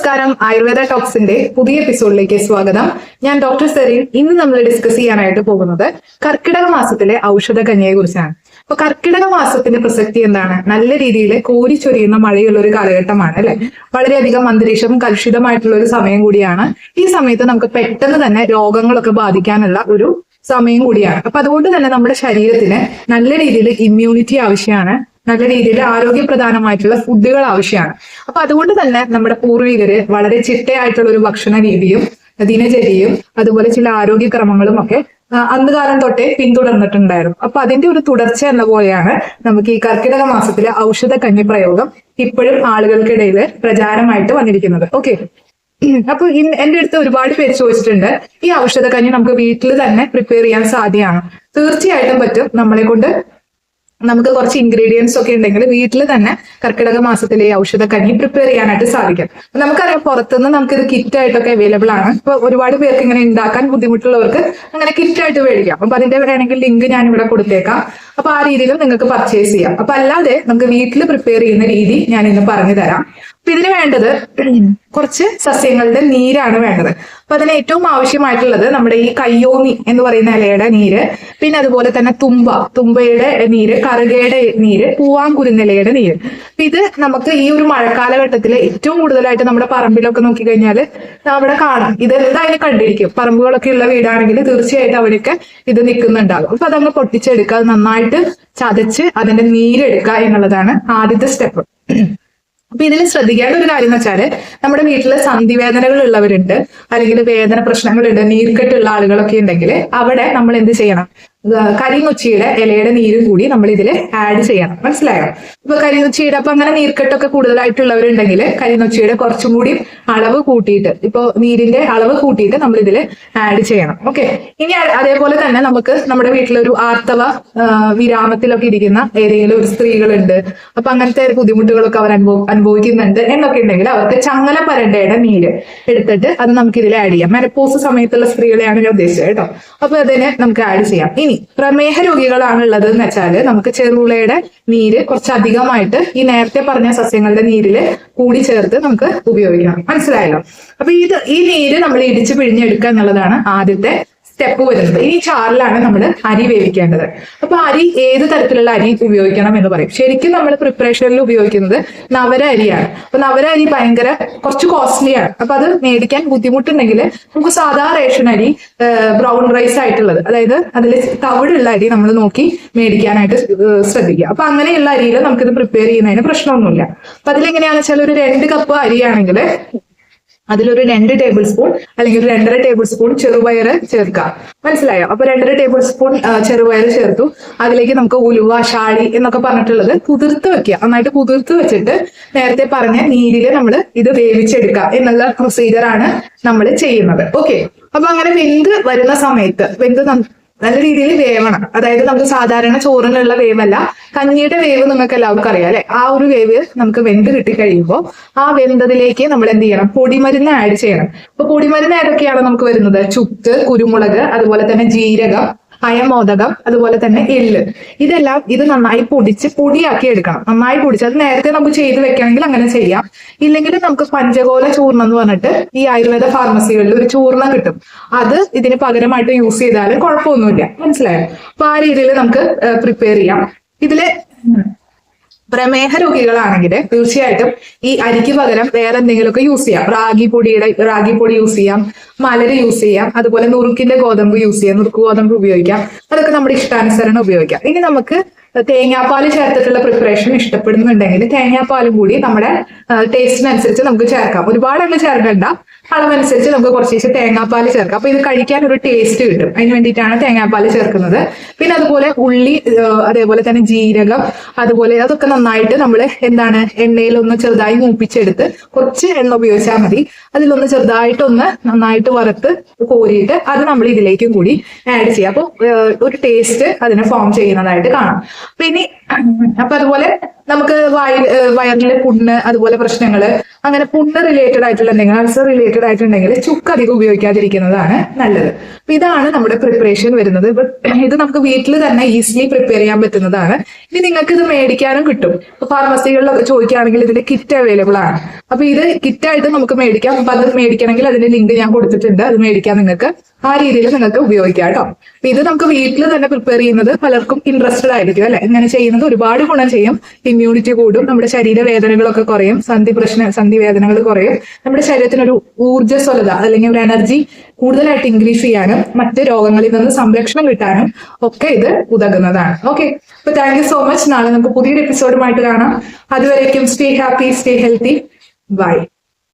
നമസ്കാരം. ആയുർവേദ ടോക്സിന്റെ പുതിയ എപ്പിസോഡിലേക്ക് സ്വാഗതം. ഞാൻ ഡോക്ടർ സെറീൻ. ഇന്ന് നമ്മൾ ഡിസ്കസ് ചെയ്യാനായിട്ട് പോകുന്നത് കർക്കിടക മാസത്തിലെ ഔഷധ കന്യയെ കുറിച്ചാണ് അപ്പൊ കർക്കിടക മാസത്തിന്റെ പ്രസക്തി എന്താണ്? നല്ല രീതിയിൽ കോരി ചൊരിയുന്ന മഴയുള്ള ഒരു കാലഘട്ടമാണ് അല്ലെ? വളരെയധികം അന്തരീക്ഷം കലുഷിതമായിട്ടുള്ള ഒരു സമയം കൂടിയാണ്. ഈ സമയത്ത് നമുക്ക് പെട്ടെന്ന് തന്നെ രോഗങ്ങളൊക്കെ ബാധിക്കാനുള്ള ഒരു സമയം കൂടിയാണ്. അപ്പൊ അതുകൊണ്ട് തന്നെ നമ്മുടെ ശരീരത്തിന് നല്ല രീതിയിൽ ഇമ്മ്യൂണിറ്റി ആവശ്യമാണ്. നല്ല രീതിയിൽ ആരോഗ്യപ്രധാനമായിട്ടുള്ള ഫുഡുകൾ ആവശ്യമാണ്. അപ്പൊ അതുകൊണ്ട് തന്നെ നമ്മുടെ പൂർവികര് വളരെ ചിട്ടയായിട്ടുള്ള ഒരു ഭക്ഷണ രീതിയും ദിനചര്യയും അതുപോലെ ചില ആരോഗ്യക്രമങ്ങളും ഒക്കെ അന്ന് കാലം തൊട്ടേ പിന്തുടർന്നിട്ടുണ്ടായിരുന്നു. അപ്പൊ അതിന്റെ ഒരു തുടർച്ച എന്ന പോലെയാണ് നമുക്ക് ഈ കർക്കിടക മാസത്തിലെ ഔഷധ കഞ്ഞി പ്രയോഗം ഇപ്പോഴും ആളുകൾക്കിടയിൽ പ്രചാരമായിട്ട് വന്നിരിക്കുന്നത്. ഓക്കെ. അപ്പൊ എന്റെ അടുത്ത് ഒരുപാട് പേര് ചോദിച്ചിട്ടുണ്ട് ഈ ഔഷധ കഞ്ഞി നമുക്ക് വീട്ടിൽ തന്നെ പ്രിപ്പയർ ചെയ്യാൻ സാധ്യമാണ്? തീർച്ചയായിട്ടും പറ്റും നമ്മളെ കൊണ്ട് നമുക്ക് കുറച്ച് ഇൻഗ്രീഡിയൻസ് ഒക്കെ ഉണ്ടെങ്കിൽ വീട്ടിൽ തന്നെ കർക്കിടക മാസത്തിലെ ഈ ഔഷധ കഞ്ഞി പ്രിപ്പയർ ചെയ്യാനായിട്ട് സാധിക്കും. നമുക്കറിയാം പുറത്തുനിന്ന് നമുക്ക് ഇത് കിറ്റ് ആയിട്ടൊക്കെ അവൈലബിൾ ആണ്. ഇപ്പൊ ഒരുപാട് പേർക്ക് ഇങ്ങനെ ഉണ്ടാക്കാൻ ബുദ്ധിമുട്ടുള്ളവർക്ക് അങ്ങനെ കിറ്റ് ആയിട്ട് മേടിക്കാം അപ്പൊ അതിന്റെ വേണമെങ്കിൽ ലിങ്ക് ഞാൻ ഇവിടെ കൊടുത്തേക്കാം. അപ്പൊ ആ രീതിയിലും നിങ്ങൾക്ക് പർച്ചേസ് ചെയ്യാം. അപ്പൊ അല്ലാതെ നമുക്ക് വീട്ടിൽ പ്രിപ്പയർ ചെയ്യുന്ന രീതി ഞാൻ ഇന്ന് പറഞ്ഞു തരാം അപ്പൊ ഇതിന് വേണ്ടത് കുറച്ച് സസ്യങ്ങളുടെ നീരാണ് വേണ്ടത്. അപ്പൊ അതിന് ഏറ്റവും ആവശ്യമായിട്ടുള്ളത് നമ്മുടെ ഈ കയ്യോന്നി എന്ന് പറയുന്ന ഇലയുടെ നീര് പിന്നെ അതുപോലെ തന്നെ തുമ്പ തുമ്പയുടെ നീര് കറുകയുടെ നീര് പൂവാങ്കുരുന്നിലയുടെ നീര്. അപ്പൊ ഇത് നമുക്ക് ഈ ഒരു മഴക്കാലഘട്ടത്തിൽ ഏറ്റവും കൂടുതലായിട്ട് നമ്മുടെ പറമ്പിലൊക്കെ നോക്കിക്കഴിഞ്ഞാൽ അവിടെ കാണാം. ഇത് എന്തായാലും കണ്ടിരിക്കും? പറമ്പുകളൊക്കെ ഉള്ള വീടാണെങ്കിൽ തീർച്ചയായിട്ടും അവരൊക്കെ ഇത് നിൽക്കുന്നുണ്ടാകും. അപ്പൊ അതങ്ങ് പൊട്ടിച്ചെടുക്കുക നന്നായിട്ട് ചതച്ച് അതിന്റെ നീരെടുക്കുക എന്നുള്ളതാണ് ആദ്യത്തെ സ്റ്റെപ്പ്. അപ്പൊ ഇതിൽ ശ്രദ്ധിക്കേണ്ട ഒരു കാര്യം എന്ന് വെച്ചാൽ നമ്മുടെ വീട്ടിൽ സന്ധിവേദനകൾ ഉള്ളവരുണ്ട് അല്ലെങ്കിൽ വേദന പ്രശ്നങ്ങളുണ്ട് നീർക്കെട്ടുള്ള ആളുകളൊക്കെ ഉണ്ടെങ്കിൽ അവിടെ നമ്മൾ എന്ത് ചെയ്യണം? കരിങ്ങുച്ചിയുടെ ഇലയുടെ നീരും കൂടി നമ്മൾ ഇതിൽ ആഡ് ചെയ്യണം. മനസ്സിലായോ? ഇപ്പൊ കരിങ്ങുച്ചിയുടെ അപ്പൊ അങ്ങനെ നീർക്കെട്ടൊക്കെ കൂടുതലായിട്ടുള്ളവരുണ്ടെങ്കിൽ കരിങ്ങുച്ചിയുടെ കുറച്ചും കൂടി അളവ് കൂട്ടിയിട്ട് ഇപ്പൊ നീരിന്റെ അളവ് കൂട്ടിയിട്ട് നമ്മൾ ഇതിൽ ആഡ് ചെയ്യണം. ഓക്കെ ഇനി അതേപോലെ തന്നെ നമുക്ക് നമ്മുടെ വീട്ടിലൊരു ആർത്തവ വിരാമത്തിലൊക്കെ ഇരിക്കുന്ന ഏതെങ്കിലും ഒരു സ്ത്രീകളുണ്ട്. അപ്പൊ അങ്ങനത്തെ ബുദ്ധിമുട്ടുകളൊക്കെ അവർ അനുഭവ അനുഭവിക്കുന്നുണ്ട് എന്നൊക്കെ ഉണ്ടെങ്കിൽ അവർക്ക് ചങ്ങല പരണ്ടയുടെ നീര് എടുത്തിട്ട് അത് നമുക്ക് ഇതിൽ ആഡ് ചെയ്യാം. മെനപ്പോസ് സമയത്തുള്ള സ്ത്രീകളെയാണ് ഞാൻ ഉദ്ദേശിച്ചത് കേട്ടോ. അപ്പൊ അതിനെ നമുക്ക് ആഡ് ചെയ്യാം. ഇനി പ്രമേഹ രോഗികളാണ് ഉള്ളത് എന്ന് വെച്ചാൽ നമുക്ക് ചെറുളയുടെ നീര് കുറച്ചധികമായിട്ട് ഈ നേരത്തെ പറഞ്ഞ സസ്യങ്ങളുടെ നീരിൽ കൂടി ചേർത്ത് നമുക്ക് ഉപയോഗിക്കണം മനസ്സിലായല്ലോ? അപ്പൊ ഇത് ഈ നീര് നമ്മൾ ഇടിച്ചു പിഴിഞ്ഞെടുക്കുക എന്നുള്ളതാണ് ആദ്യത്തെ സ്റ്റെപ്പ് വരുന്നത്. ഈ ചാറിലാണ് നമ്മൾ അരി വേവിക്കേണ്ടത്. അപ്പൊ അരി ഏത് തരത്തിലുള്ള അരി ഉപയോഗിക്കണം എന്ന് പറയും. ശരിക്കും നമ്മൾ പ്രിപ്പറേഷനിൽ ഉപയോഗിക്കുന്നത് നവര അരിയാണ്. അപ്പൊ നവര അരി ഭയങ്കര കുറച്ച് കോസ്റ്റ്ലിയാണ് അപ്പൊ അത് മേടിക്കാൻ ബുദ്ധിമുട്ടുണ്ടെങ്കിൽ നമുക്ക് സാധാ റേഷൻ അരി ബ്രൗൺ റൈസ് ആയിട്ടുള്ളത് അതായത് അതിൽ തവിടുള്ള അരി നമ്മൾ നോക്കി മേടിക്കാനായിട്ട് ശ്രദ്ധിക്കുക. അപ്പൊ അങ്ങനെയുള്ള അരിയിൽ നമുക്കിത് പ്രിപ്പയർ ചെയ്യുന്നതിന് പ്രശ്നമൊന്നുമില്ല. അപ്പൊ അതിലെങ്ങനെയാണെന്ന് വെച്ചാൽ ഒരു രണ്ട് കപ്പ് അരിയാണെങ്കിൽ അതിലൊരു രണ്ട് ടേബിൾ സ്പൂൺ അല്ലെങ്കിൽ രണ്ടര ടേബിൾ സ്പൂൺ ചെറുപയർ ചേർക്കുക. മനസ്സിലായോ? അപ്പൊ രണ്ടര ടേബിൾ സ്പൂൺ ചെറുപയർ ചേർത്തു. അതിലേക്ക് നമുക്ക് ഉലുവ ഷാളി എന്നൊക്കെ പറഞ്ഞിട്ടുള്ളത് കുതിർത്ത് വെക്കുക. നന്നായിട്ട് കുതിർത്ത് വെച്ചിട്ട് നേരത്തെ പറഞ്ഞ നീരിൽ നമ്മൾ ഇത് വേവിച്ചെടുക്കുക എന്നുള്ള പ്രൊസീജിയർ ആണ് നമ്മൾ ചെയ്യുന്നത്. ഓക്കെ അപ്പൊ അങ്ങനെ വെന്ത് വരുന്ന സമയത്ത് വെന്ത് നല്ല രീതിയിൽ വേവണം. അതായത് നമുക്ക് സാധാരണ ചോറിനുള്ള വേവല്ല. കഞ്ഞിയുടെ വേവ് നിങ്ങൾക്ക് എല്ലാവർക്കും അറിയാം അല്ലെ? ആ ഒരു വേവ് നമുക്ക് വെന്ത് കിട്ടി കഴിയുമ്പോൾ ആ വെന്തതിലേക്ക് നമ്മൾ എന്ത് ചെയ്യണം? പൊടിമരുന്ന് ആഡ് ചെയ്യണം. അപ്പൊ പൊടിമരുന്ന് ഏതൊക്കെയാണ് നമുക്ക് വരുന്നത്? ചുക്ക് കുരുമുളക് അതുപോലെ തന്നെ ജീരകം അയമോദകം അതുപോലെ തന്നെ എല്ല്. ഇതെല്ലാം ഇത് നന്നായി പൊടിച്ച് പൊടിയാക്കി എടുക്കണം. നന്നായി പൊടിച്ച് അത് നേരത്തെ നമുക്ക് ചെയ്ത് വെക്കണമെങ്കിൽ അങ്ങനെ ചെയ്യാം. ഇല്ലെങ്കിൽ നമുക്ക് പഞ്ചകോല ചൂർണം എന്ന് പറഞ്ഞിട്ട് ഈ ആയുർവേദ ഫാർമസികളിൽ ഒരു ചൂർണം കിട്ടും. അത് ഇതിന് പകരമായിട്ട് യൂസ് ചെയ്താലും കുഴപ്പമൊന്നുമില്ല. മനസ്സിലായോ? അപ്പൊ ആ രീതിയിൽ നമുക്ക് പ്രിപ്പയർ ചെയ്യാം. ഇതിൽ പ്രമേഹ രോഗികളാണെങ്കിൽ തീർച്ചയായിട്ടും ഈ അരിക്ക് പകരം വേറെ എന്തെങ്കിലുമൊക്കെ യൂസ് ചെയ്യാം. റാഗി പൊടിയുടെ റാഗി പൊടി യൂസ് ചെയ്യാം. മലര് യൂസ് ചെയ്യാം. അതുപോലെ നുറുക്കിന്റെ ഗോതമ്പ് യൂസ് ചെയ്യാം. നുറുക്ക് ഗോതമ്പ് ഉപയോഗിക്കാം. അതൊക്കെ നമ്മുടെ ഇഷ്ടാനുസരണം ഉപയോഗിക്കാം. ഇനി നമുക്ക് തേങ്ങാപ്പാൽ ചേർത്തിട്ടുള്ള പ്രിപ്പറേഷൻ ഇഷ്ടപ്പെടുന്നുണ്ടെങ്കിൽ തേങ്ങാപ്പാലും കൂടി നമ്മുടെ ടേസ്റ്റിനനുസരിച്ച് നമുക്ക് ചേർക്കാം. ഒരുപാട് അങ്ങ് ചേർക്കണ്ട. അളവനുസരിച്ച് നമുക്ക് കുറച്ച് തേങ്ങാപ്പാൽ ചേർക്കാം. അപ്പൊ ഇത് കഴിക്കാൻ ഒരു ടേസ്റ്റ് കിട്ടും. അതിന് വേണ്ടിയിട്ടാണ് തേങ്ങാപ്പാൽ ചേർക്കുന്നത്. പിന്നെ അതുപോലെ ഉള്ളി അതേപോലെ തന്നെ ജീരകം അതുപോലെ അതൊക്കെ നന്നായിട്ട് നമ്മൾ എന്താണ് എണ്ണയിൽ ഒന്ന് ചെറുതായി മൂപ്പിച്ചെടുത്ത് കുറച്ച് എണ്ണ ഉപയോഗിച്ചാൽ മതി. അതിലൊന്ന് ചെറുതായിട്ടൊന്ന് നന്നായിട്ട് വറുത്ത് കോരിയിട്ട് അത് നമ്മൾ ഇതിലേക്കും കൂടി ആഡ് ചെയ്യാം. അപ്പോൾ ഒരു ടേസ്റ്റ് അതിനെ ഫോം ചെയ്യുന്നതായിട്ട് കാണാം. ഇനി അപ്പൊ അതുപോലെ നമുക്ക് വയൽ വയറിലെ പുണ്ണ് അതുപോലെ പ്രശ്നങ്ങൾ അങ്ങനെ പുണ്ണ് റിലേറ്റഡ് ആയിട്ടുള്ള എന്തെങ്കിലും അൾസർ റിലേറ്റഡ് ആയിട്ടുണ്ടെങ്കിൽ ചുക്ക് അധികം ഉപയോഗിക്കാതിരിക്കുന്നതാണ് നല്ലത്. അപ്പൊ ഇതാണ് നമ്മുടെ പ്രിപ്പറേഷൻ വരുന്നത്. ഇത് നമുക്ക് വീട്ടിൽ തന്നെ ഈസിലി പ്രിപ്പയർ ചെയ്യാൻ പറ്റുന്നതാണ്. ഇനി നിങ്ങൾക്ക് ഇത് മേടിക്കാനും കിട്ടും. ഫാർമസികളിലൊക്കെ ചോദിക്കുകയാണെങ്കിൽ ഇതിന്റെ കിറ്റ് അവൈലബിൾ ആണ്. അപ്പൊ ഇത് കിറ്റായിട്ട് നമുക്ക് മേടിക്കാം. അപ്പൊ അത് മേടിക്കണമെങ്കിൽ അതിന്റെ ലിങ്ക് ഞാൻ കൊടുത്തിട്ടുണ്ട്. അത് മേടിക്കാം നിങ്ങൾക്ക്. ആ രീതിയിൽ നിങ്ങൾക്ക് ഉപയോഗിക്കാം കേട്ടോ. ഇത് നമുക്ക് വീട്ടിൽ തന്നെ പ്രിപ്പയർ ചെയ്യുന്നത് പലർക്കും ഇൻട്രസ്റ്റഡ് ആയിരിക്കും അല്ലെ? ഇങ്ങനെ ചെയ്യുന്നത് ഒരുപാട് ഗുണം ചെയ്യും. ഇമ്മ്യൂണിറ്റി കൂടും നമ്മുടെ ശരീര വേദനകളൊക്കെ കുറയും സന്ധി പ്രശ്ന സന്ധി വേദനകൾ കുറയും. നമ്മുടെ ശരീരത്തിനൊരു ഊർജസ്വലത അല്ലെങ്കിൽ ഒരു എനർജി കൂടുതലായിട്ട് ഇൻക്രീസ് ചെയ്യാനും മറ്റ് രോഗങ്ങളിൽ നിന്ന് സംരക്ഷണം കിട്ടാനും ഒക്കെ ഇത് ഉതകുന്നതാണ്. ഓക്കെ അപ്പൊ താങ്ക് യു സോ മച്ച് നാളെ നമുക്ക് പുതിയൊരു എപ്പിസോഡുമായിട്ട് കാണാം. അതുവരേക്കും stay happy stay healthy bye